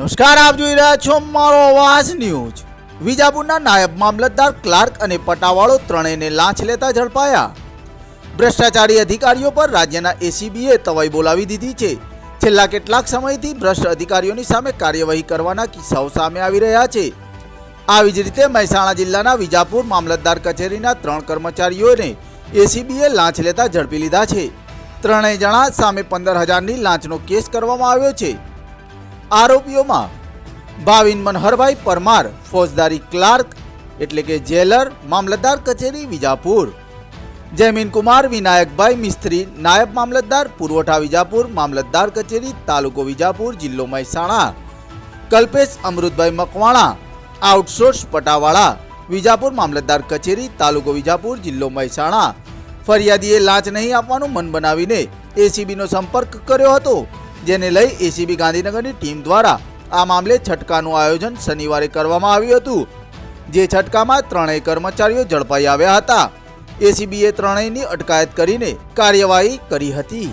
નમસ્કાર, આપ જોઈ રહ્યા છો મારો અવાજ ન્યૂઝ. વિજાપુરના નાયબ મામલતદાર ક્લાર્ક અને પટાવાળો ત્રણેયને લાંચ લેતા ઝડપાયા. ભ્રષ્ટાચારી અધિકારીઓ પર રાજ્યના એસીબીએ તવાઈ બોલાવી દીધી છે. છેલ્લા કેટલાક સમયથી ભ્રષ્ટ અધિકારીઓની સામે કાર્યવાહી કરવાના કિસ્સાઓ સામે આવી રહ્યા છે. આવી જ રીતે મહેસાણા જિલ્લાના વિજાપુર મામલતદાર કચેરીના ત્રણ કર્મચારીઓને એસીબીએ લાંચ લેતા ઝડપી લીધા છે. ત્રણેય જણા સામે પંદર હજારની લાંચનો કેસ કરવામાં આવ્યો છે. આરોપીઓમાં ભાવિન મનહરભાઈ પરમાર, ફોજદારી ક્લાર્ક, એટલે કે જેલર, મામલતદાર કચેરી, વિજાપુર. જયમીન કુમાર, વિનાયકભાઈ મિસ્ત્રી, નાયબ મામલતદાર, પુરવઠા વિજાપુર, મામલતદાર કચેરી, તાલુકો વિજાપુર, જિલ્લો મહેસાણા. કલ્પેશ અમૃતભાઈ મકવાણા, આઉટસોર્સ પટાવાળા, વિજાપુર મામલતદાર કચેરી, તાલુકો વિજાપુર, જિલ્લો મહેસાણા. ફરિયાદીએ લાંચ નહીં આપવાનું મન બનાવીને એસીબીનો સંપર્ક કર્યો હતો. જેને લઈ એસીબી ગાંધીનગરની ટીમ દ્વારા આ મામલે છટકાનું આયોજન શનિવારે કરવામાં આવ્યું હતું, જે છટકામાં ત્રણેય કર્મચારીઓ ઝડપાઈ આવ્યા હતા. એસીબીએ ત્રણેયની અટકાયત કરીને કાર્યવાહી કરી હતી.